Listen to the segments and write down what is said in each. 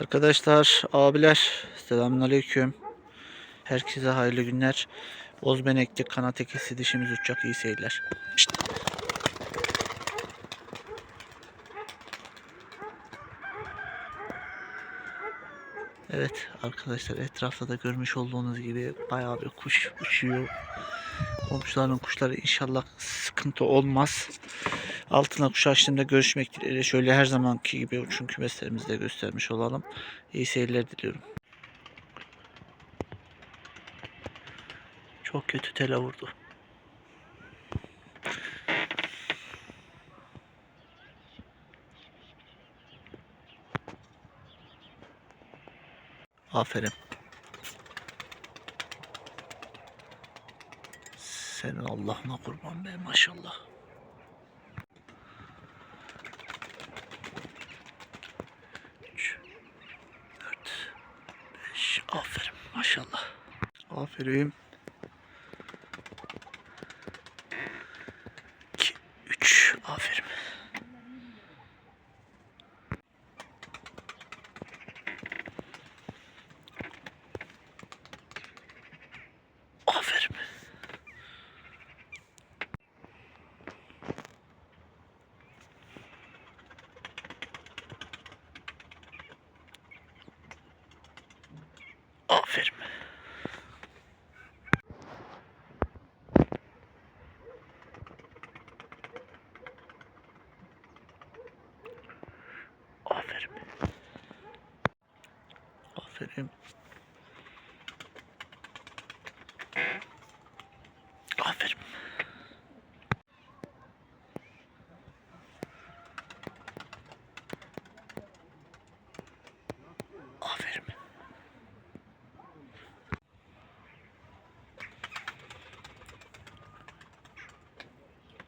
Arkadaşlar, abiler, selamünaleyküm. Herkese hayırlı günler. Bozbenekli kanat ekisi dişimiz uçacak iyi seyirler. Şşt. Evet arkadaşlar etrafta da görmüş olduğunuz gibi bayağı bir kuş uçuyor. Komşuların kuşları inşallah sıkıntı olmaz. Altına kuş görüşmek dileğiyle şöyle her zamanki gibi uçun kümeslerimizde göstermiş olalım. İyi seyirler diliyorum. Çok kötü tele vurdu. Aferin. Senin Allah'ına kurban be maşallah. Aferin maşallah. Aferin. İki, üç. Aferin. Aferin. Aferin. Aferin. Aferin. Aferin.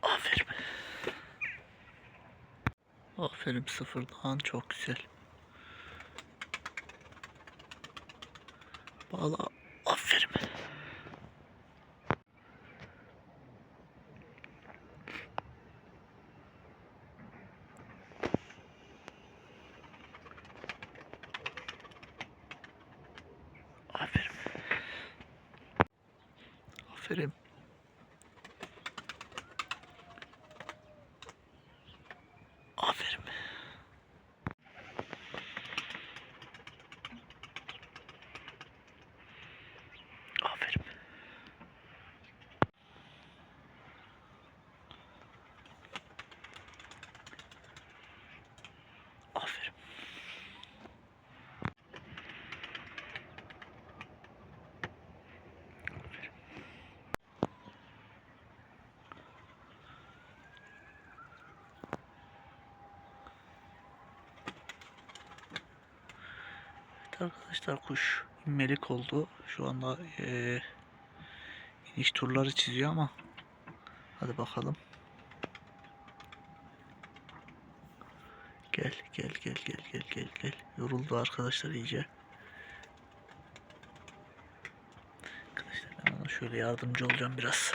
Aferin. Aferin. Aferin sıfırdan çok güzel. Bağla. Aferin. Aferin. Aferin. Aferin. Aferin. Arkadaşlar kuş inmelik oldu. Şu anda eee iniş turları çiziyor ama hadi bakalım. Gel gel gel gel gel gel gel. Yoruldu arkadaşlar iyice. Arkadaşlar ben ona şöyle yardımcı olacağım biraz.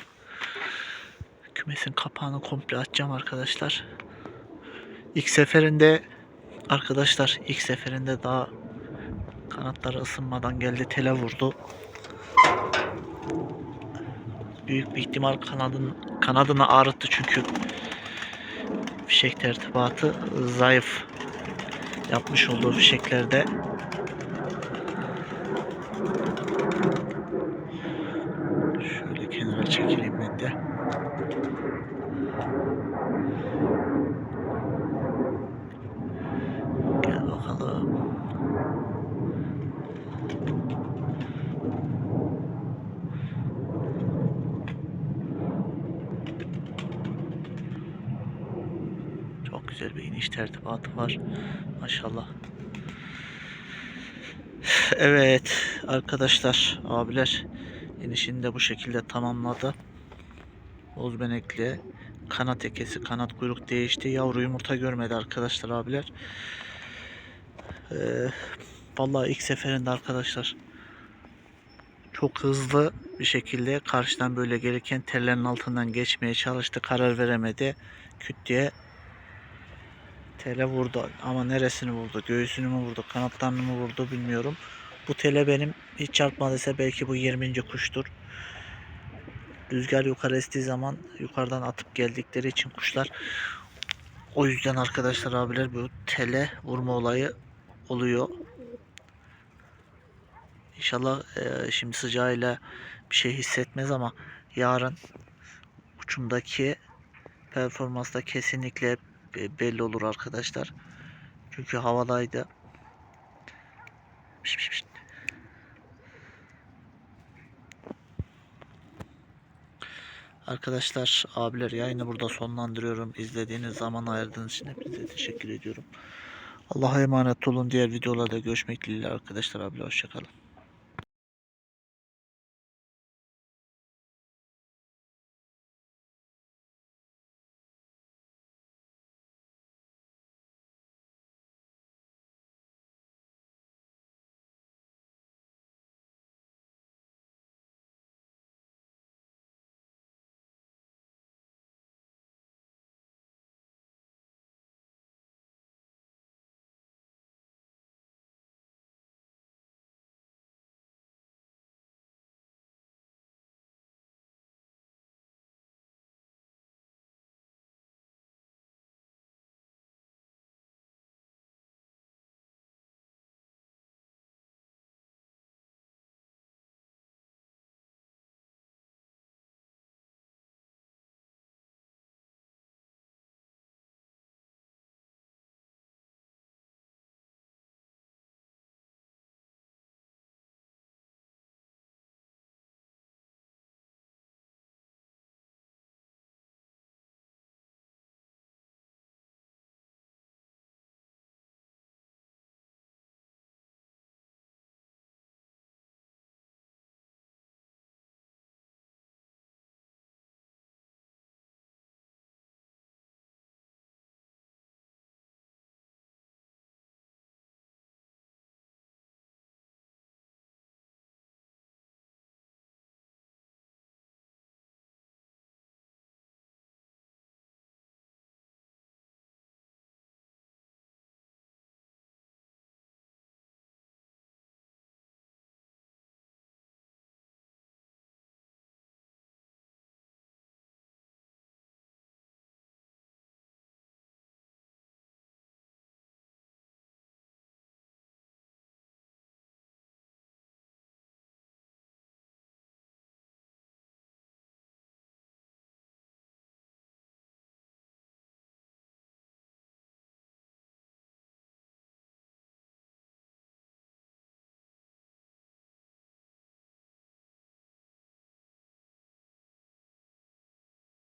Kümesin kapağını komple açacağım arkadaşlar. İlk seferinde arkadaşlar ilk seferinde daha kanatları ısınmadan geldi tele vurdu. Büyük bir ihtimal kanadın kanadını ağrıttı çünkü fişek tertibatı zayıf yapmış olduğu fişeklerde şöyle kenara çekileyim ben de. Gel bakalım. Çok güzel bir iniş tertibatı var. Maşallah. Evet arkadaşlar, abiler inişini de bu şekilde tamamladı. Bozbenekli kanat ekesi, kanat kuyruk değişti. Yavru yumurta görmedi arkadaşlar abiler. Ee, vallahi ilk seferinde arkadaşlar çok hızlı bir şekilde karşıdan böyle gelirken tellerin altından geçmeye çalıştı. Karar veremedi. Küt diye Tele vurdu ama neresini vurdu? Göğsünü mü vurdu? Kanatlarını mı vurdu bilmiyorum. Bu tele benim hiç çarpmadıysa belki bu 20. kuştur. Rüzgar yukarı estiği zaman yukarıdan atıp geldikleri için kuşlar o yüzden arkadaşlar abiler bu tele vurma olayı oluyor. İnşallah eee, şimdi sıcağıyla bir şey hissetmez ama yarın uçumdaki performansta kesinlikle belli olur arkadaşlar. Çünkü havadaydı. Piş piş. Arkadaşlar, abiler yayını burada sonlandırıyorum. İzlediğiniz zaman ayırdığınız için hepinize teşekkür ediyorum. Allah'a emanet olun. Diğer videolarda görüşmek dileğiyle arkadaşlar abiler hoşçakalın.